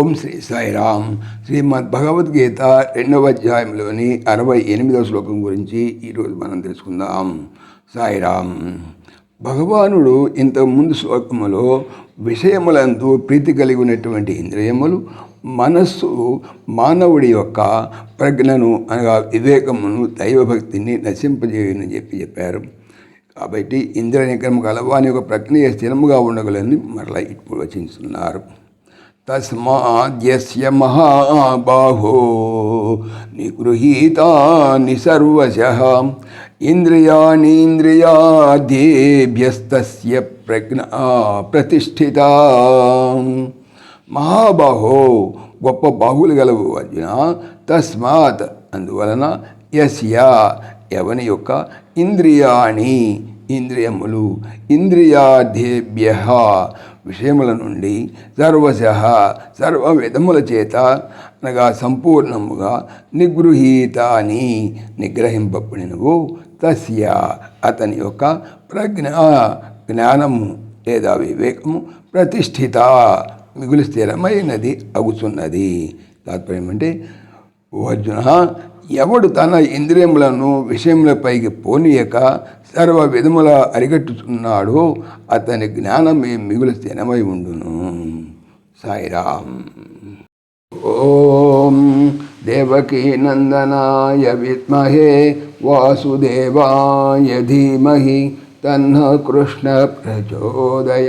ఓం శ్రీ సాయిరామ్. శ్రీమద్ భగవద్గీత రెండవ అధ్యాయంలోని అరవై ఎనిమిదవ శ్లోకం గురించి ఈరోజు మనం తెలుసుకుందాం. సాయిరామ్ భగవానుడు ఇంతకుముందు శ్లోకములో విషయములందు ప్రీతి కలిగి ఉన్నటువంటి ఇంద్రియములు మనస్సు మానవుడి యొక్క ప్రజ్ఞను అనగా వివేకమును దైవభక్తిని నశింపజేయని చెప్పి చెప్పారు. కాబట్టి ఇంద్ర నిగ్రహం కలవాని యొక్క ప్రజ్ఞ స్థిరముగా ఉండగలని మరలా ఇప్పుడు వచించున్నారు తస్మాద్యస్య మహాబాహో నిగృహీతాని సర్వశ ఇంద్రియాణీంద్రియాదేభ్యస్తస్య ప్రజ్ఞ ప్రతిష్ఠిత మహాబాహో గొప్ప బాహువులు గలవు అర్జున. తస్మాత్ అందువలన యస్య ఎవని యొక్క ఇంద్రియాణి ఇంద్రియములు ఇంద్రియాధేభ్య విషయముల నుండి సర్వశ సర్వ విధముల చేత అనగా సంపూర్ణముగా నిగృహీతాని నిగ్రహింపబడినవు. తస్య అతని యొక్క ప్రజ్ఞ జ్ఞానము లేదా వివేకము ప్రతిష్ఠిత మిగులు స్థిరమైనది అగుతున్నది తాత్పర్యం అంటే అర్జున ఎవడు తన ఇంద్రియములను విషయములపైకి పోనీయక సర్వ విధముల అరిగట్టుతున్నాడో అతని జ్ఞానమే మిగులు స్థిరమై ఉండును. సాయిరామ్. ఓం దేవకీ నందనాయ విద్మహే వాసుదేవాయ ధీమహి తన్న కృష్ణ ప్రచోదయాత్.